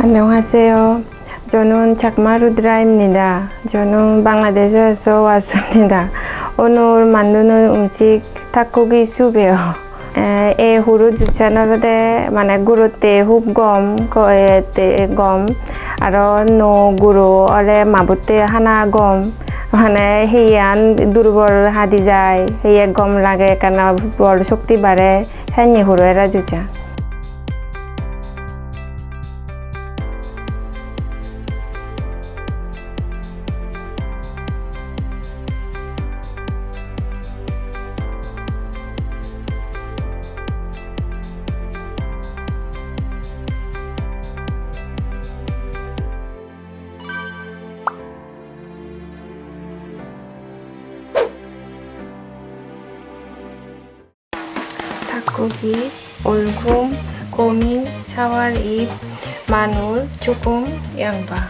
안녕하세요. 저는 작마루드라입니다. 저는 방글라데시에서 왔습니다. 오늘 만드는 음식 닭고기 수프예요. এ, এই সৰু চেনেলতে মানে গুৰুতে খুব গম কয়েতে গম আৰু ন গুৰু অৰে মাবুতে হানা গম মানে সেয়ান দুৰ্বল হাদি যায় সেয়ে গম লাগে কাৰণে বৰ শক্তি বাঢ়ে চাইনি সৰু এৰা 닭고기, 올금, 고민, 사활잎, 마늘, 조금, 양파.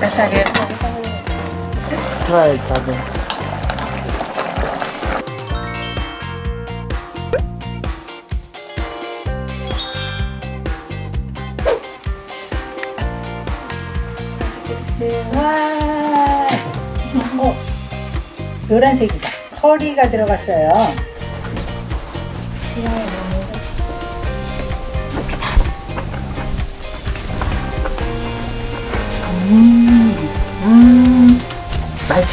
나사게. 트라이 가든 와. 어, 노란색이다. 커리가 들어갔어요.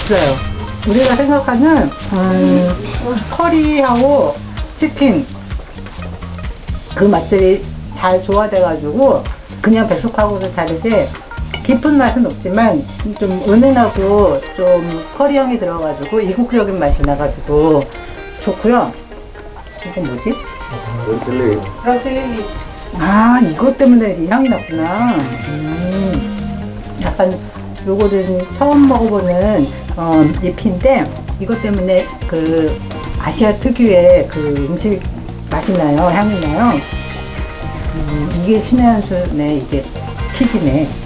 맛있어요. 우리가 생각하는 음, 커리하고 치킨 그 맛들이 잘 조화돼가지고 그냥 백숙하고는 다르게 깊은 맛은 없지만 좀 은은하고 좀 커리향이 들어가지고 이국적인 맛이 나가지고 좋고요. 이건 뭐지? 런슬리 아 이것 때문에 이 향이 났구나. 음, 약간 요거는 처음 먹어보는 어, 잎인데 이것 때문에 그 아시아 특유의 그 음식 맛이 나요, 향이 나요. 음, 이게 신의 한 수네 이게 킥이네.